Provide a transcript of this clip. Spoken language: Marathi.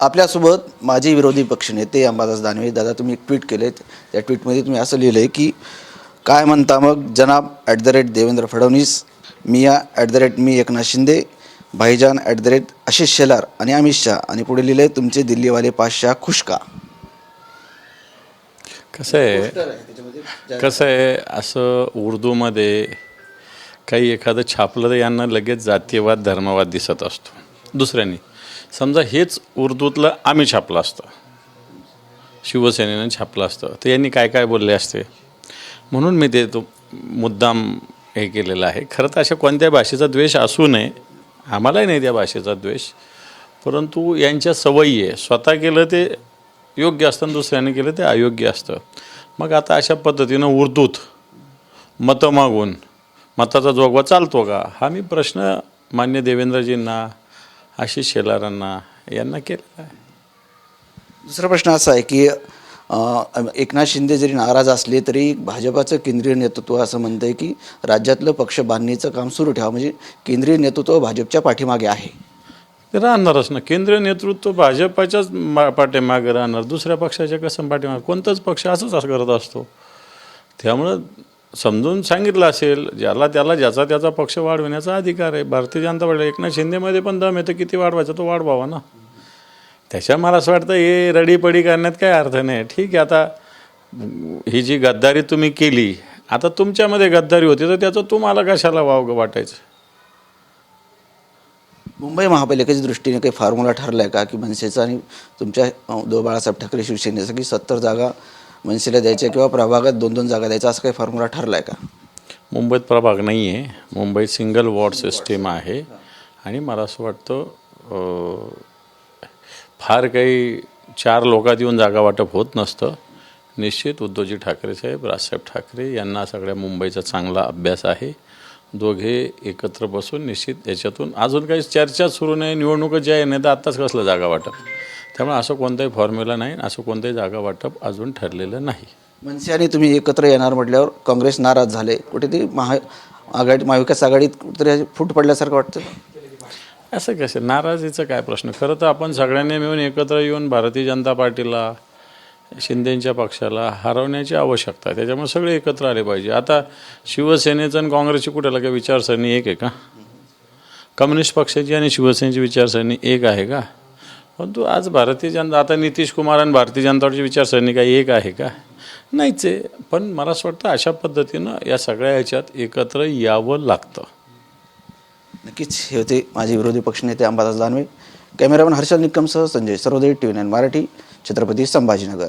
आपल्यासोबत माजी विरोधी पक्षनेते अंबादास दानवे दादा तुम्ही एक ट्विट केले त्या ट्विटमध्ये तुम्ही असं लिहिलं आहे की काय म्हणता मग जनाब at the rate Devendra Fadnavis मिया ॲट द रेट मी एकनाथ शिंदे भाईजान at the rate Ashish Shelar आणि अमित शहा. आणि पुढे लिहिले तुमचे दिल्लीवाले पाचशा खुश का? कसं आहे कसं आहे असं उर्दूमध्ये काही एखादं छापलं तर यांना लगेच जातीयवाद धर्मवाद दिसत असतो. दुसऱ्यांनी. समजा हेच उर्दूतलं आम्ही छापलं असतं. शिवसेनेनं छापलं असतं. तर यांनी काय काय बोलले असते? म्हणून मी ते तो मुद्दाम हे केलेलं आहे. खरं तर अशा कोणत्या भाषेचा द्वेष असू नये. आम्हालाही नाही त्या भाषेचा द्वेष. परंतु यांच्या सवयी आहे. स्वतः केलं ते योग्य असतं आणि दुसऱ्याने केलं ते अयोग्य असतं. मग आता अशा पद्धतीनं उर्दूत मतं मागून मताचा जोगवा चालतो का? हा मी प्रश्न मान्य देवेंद्रजींना आशिष शेलारांना यांना केलेला आहे. दुसरा प्रश्न असा आहे की अं, एकनाथ शिंदे जरी नाराज असले तरी भाजपाचं केंद्रीय नेतृत्व असं म्हणतं आहे की राज्यातलं पक्ष बांधणीचं काम सुरू ठेवा. म्हणजे केंद्रीय नेतृत्व भाजपच्या पाठीमागे आहे. ते राहणारच ना. केंद्रीय नेतृत्व भाजपाच्याच मा पाठीमागे राहणार दुसऱ्या पक्षाच्या कसं पाठीमागे? कोणताच पक्ष असंच असं करत असतो. त्यामुळं समजून सांगितलं असेल ज्याला त्याला ज्याचा त्याचा पक्ष वाढविण्याचा अधिकार आहे. भारतीय जनता पार्टी एकनाथ शिंदेमध्ये पण दम येतं किती वाढवायचा तो वाढवावा ना. त्याच्या मला असं वाटतं हे रडीपडी करण्यात काय अर्थ नाही. ठीक आहे आता ही जी गद्दारी तुम्ही केली आता तुमच्यामध्ये गद्दारी होती तर त्याचं तुम्हाला कशाला वावगं वाटायचं? मुंबई महापालिकेच्या दृष्टीने काही फॉर्म्युला ठरला आहे का? की मनसेचा आणि तुमच्या दो उद्धव बाळासाहेब ठाकरे शिवसेनेचा की सत्तर जागा मनसेला द्यायच्या किंवा प्रभागात दोन दोन जागा द्यायचा असं काही फॉर्म्युला ठरला आहे का? मुंबईत प्रभाग नाही आहे मुंबईत सिंगल वॉर्ड सिस्टीम आहे. आणि मला असं वाटतं फार काही चार लोकात येऊन जागा वाटप होत नसतं. निश्चित उद्धवजी ठाकरे साहेब राजसाहेब ठाकरे यांना सगळ्या मुंबईचा चांगला अभ्यास आहे. दोघे एकत्र बसून निश्चित याच्यातून अजून काही चर्चा सुरू नाही. निवडणुका ज्या आहे नाही तर आत्ताच कसलं जागा वाटप? त्यामुळे असं कोणताही फॉर्म्युला नाही असं कोणतंही जागा वाटप अजून ठरलेलं नाही. मनसे आणि तुम्ही एकत्र येणार म्हटल्यावर काँग्रेस नाराज झाले. कुठेतरी महा आघाडी महाविकास आघाडीत कुठेतरी फूट पडल्यासारखं वाटतं? असं कसं नाराजीचं काय प्रश्न? खरं तर आपण सगळ्यांनी मिळून एकत्र येऊन भारतीय जनता पार्टीला शिंदेच्या पक्षाला हरवण्याची आवश्यकता आहे. त्याच्यामुळे सगळे एकत्र आले पाहिजे. आता शिवसेनेचं आणि काँग्रेसची कुठे काही विचारसरणी एक आहे का? कम्युनिस्ट पक्षाची आणि शिवसेनेची विचारसरणी एक आहे का? परंतु आज भारतीय जनता आता नितीश कुमार आणि भारतीय जनता विचारसरणी काही एक आहे का? नाहीच आहे. पण मला असं वाटतं अशा पद्धतीनं या सगळ्या ह्याच्यात एकत्र यावं लागतं. नक्कीच. हे होते माझे विरोधी पक्षनेते Ambadas Danve cameraman Harshal निकमसह Sanjay Sarvoday T V nine Marathi Chhatrapati Sambhajinagar.